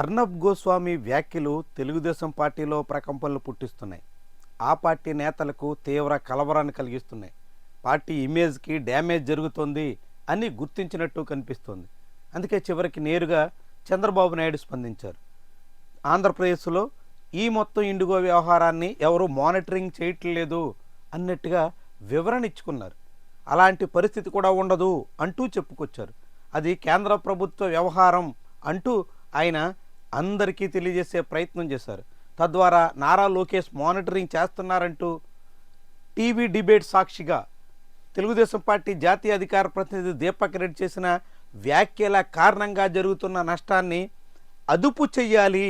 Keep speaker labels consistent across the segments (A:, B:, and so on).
A: అర్నబ్ గోస్వామి వ్యాఖ్యలు తెలుగుదేశం పార్టీలో ప్రకంపనలు పుట్టిస్తున్నాయి. ఆ పార్టీ నేతలకు తీవ్ర కలవరాన్ని కలిగిస్తున్నాయి. పార్టీ ఇమేజ్కి డ్యామేజ్ జరుగుతోంది అని గుర్తించినట్టు కనిపిస్తోంది. అందుకే చివరికి నేరుగా చంద్రబాబు నాయుడు స్పందించారు. ఆంధ్రప్రదేశ్లో ఈ మొత్తం ఇండిగో వ్యవహారాన్ని ఎవరు మానిటరింగ్ చేయట్లేదు అన్నట్టుగా వివరణ ఇచ్చుకున్నారు. అలాంటి పరిస్థితి కూడా ఉండదు అంటూ చెప్పుకొచ్చారు. అది కేంద్ర ప్రభుత్వ వ్యవహారం అంటూ ఆయన అందరికీ తెలియజేసే ప్రయత్నం చేశారు. తద్వారా నారా లోకేష్ మానిటరింగ్ చేస్తున్నారంటూ టీవీ డిబేట్ సాక్షిగా తెలుగుదేశం పార్టీ జాతీయ అధికార ప్రతినిధి దీపక్ రెడ్డి చేసిన వ్యాఖ్యల కారణంగా జరుగుతున్న నష్టాన్ని అదుపు చెయ్యాలి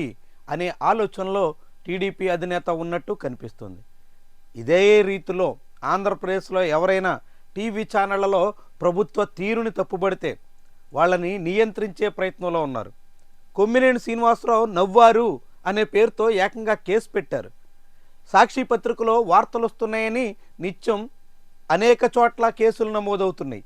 A: అనే ఆలోచనలో టీడీపీ అధినేత ఉన్నట్టు కనిపిస్తుంది. ఇదే రీతిలో ఆంధ్రప్రదేశ్లో ఎవరైనా టీవీ ఛానళ్ళలో ప్రభుత్వ తీరుని తప్పుబడితే వాళ్ళని నియంత్రించే ప్రయత్నంలో ఉన్నారు. కొమ్మినేని శ్రీనివాసరావు నవ్వారు అనే పేరుతో ఏకంగా కేసు పెట్టారు. సాక్షి పత్రికలో వార్తలు వస్తున్నాయని నిత్యం అనేక చోట్ల కేసులు నమోదవుతున్నాయి.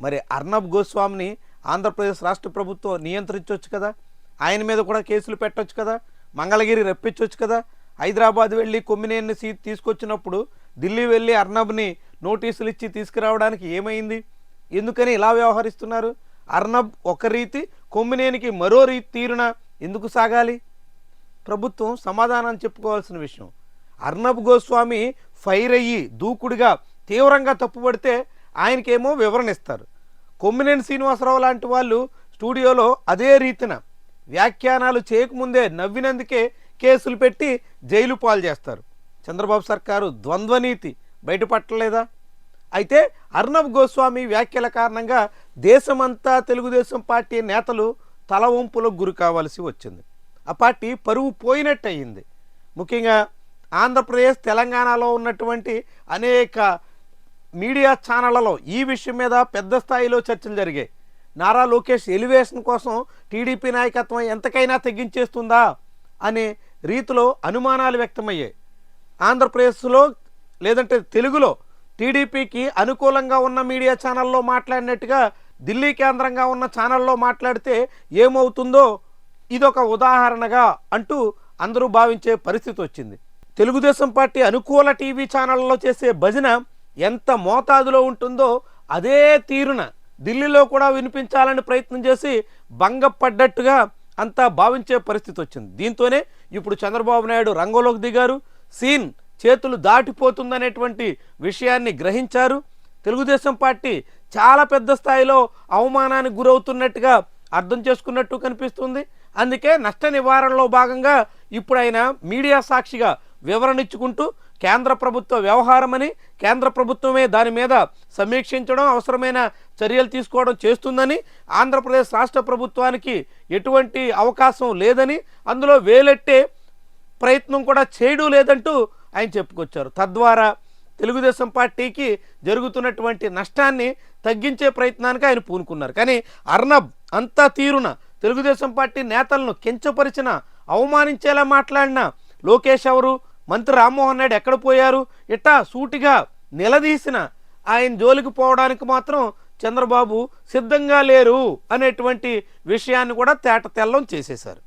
A: మరి అర్ణబ్ గోస్వామిని ఆంధ్రప్రదేశ్ రాష్ట్ర ప్రభుత్వం నియంత్రించవచ్చు కదా? ఆయన మీద కూడా కేసులు పెట్టవచ్చు కదా? మంగళగిరి రప్పించవచ్చు కదా? హైదరాబాద్ వెళ్ళి కొమ్మినేని సీట్ తీసుకొచ్చినప్పుడు ఢిల్లీ వెళ్ళి అర్ణబ్ని నోటీసులు ఇచ్చి తీసుకురావడానికి ఏమైంది? ఎందుకని ఇలా వ్యవహరిస్తున్నారు? అర్ణబ్ ఒక రీతి కొమ్మినేనికి మరో రీతి తీరున ఎందుకు సాగాలి? ప్రభుత్వం సమాధానం చెప్పుకోవాల్సిన విషయం. అర్ణబ్ గోస్వామి ఫైర్ అయ్యి దూకుడుగా తీవ్రంగా తప్పుపడితే ఆయనకేమో వివరణ ఇస్తారు. కొమ్మినేని శ్రీనివాసరావు లాంటి వాళ్ళు స్టూడియోలో అదే రీతిన వ్యాఖ్యానాలు చేయకముందే నవ్వినందుకే కేసులు పెట్టి జైలు పాలు చేస్తారు. చంద్రబాబు సర్కారు ద్వంద్వనీతి బయటపట్టలేదా? అయితే అర్ణబ్ గోస్వామి వ్యాఖ్యల కారణంగా దేశమంతా తెలుగుదేశం పార్టీ నేతలు తలవంపులకు గురి కావాల్సి వచ్చింది. ఆ పార్టీ పరువు పోయినట్టు ముఖ్యంగా ఆంధ్రప్రదేశ్ తెలంగాణలో ఉన్నటువంటి అనేక మీడియా ఛానళ్ళలో ఈ విషయం మీద పెద్ద స్థాయిలో చర్చలు జరిగాయి. నారా లోకేష్ ఎలివేషన్ కోసం టీడీపీ నాయకత్వం ఎంతకైనా తగ్గించేస్తుందా అనే రీతిలో అనుమానాలు వ్యక్తమయ్యాయి. ఆంధ్రప్రదేశ్లో లేదంటే తెలుగులో టీడీపీకి అనుకూలంగా ఉన్న మీడియా ఛానల్లో మాట్లాడినట్టుగా ఢిల్లీ కేంద్రంగా ఉన్న ఛానల్లో మాట్లాడితే ఏమవుతుందో ఇదొక ఉదాహరణగా అంటూ అందరూ భావించే పరిస్థితి వచ్చింది. తెలుగుదేశం పార్టీ అనుకూల టీవీ ఛానళ్ళలో చేసే భజన ఎంత మోతాదులో ఉంటుందో అదే తీరున ఢిల్లీలో కూడా వినిపించాలని ప్రయత్నం చేసి భంగపడ్డట్టుగా అంతా భావించే పరిస్థితి వచ్చింది. దీంతోనే ఇప్పుడు చంద్రబాబు నాయుడు రంగంలోకి దిగారు. సీన్ చేతులు దాటిపోతుందనేటువంటి విషయాన్ని గ్రహించారు. తెలుగుదేశం పార్టీ చాలా పెద్ద స్థాయిలో అవమానానికి గురవుతున్నట్టుగా అర్థం చేసుకున్నట్టు కనిపిస్తుంది. అందుకే నష్ట నివారణలో భాగంగా ఇప్పుడు ఆయన మీడియా సాక్షిగా వివరణ ఇచ్చుకుంటూ కేంద్ర ప్రభుత్వ వ్యవహారమని కేంద్ర ప్రభుత్వమే దాని మీద సమీక్షించడం అవసరమైన చర్యలు తీసుకోవడం చేస్తుందని ఆంధ్రప్రదేశ్ రాష్ట్ర ప్రభుత్వానికి ఎటువంటి అవకాశం లేదని అందులో వేలెట్టే ప్రయత్నం కూడా చేయడం లేదంటూ ఆయన చెప్పుకొచ్చారు. తద్వారా తెలుగుదేశం పార్టీకి జరుగుతున్నటువంటి నష్టాన్ని తగ్గించే ప్రయత్నానికి ఆయన పూనుకున్నారు. కానీ అర్నబ్ అంతా తీరున తెలుగుదేశం పార్టీ నేతలను కించపరిచిన అవమానించేలా మాట్లాడిన లోకేష్ ఎవరు? మంత్రి రామ్మోహన్ నాయుడు ఎక్కడ పోయారు? ఇట్టా సూటిగా నిలదీసిన ఆయన జోలికి పోవడానికి మాత్రం చంద్రబాబు సిద్ధంగా లేరు అనేటువంటి విషయాన్ని కూడా తేట తెల్లం చేసేశారు.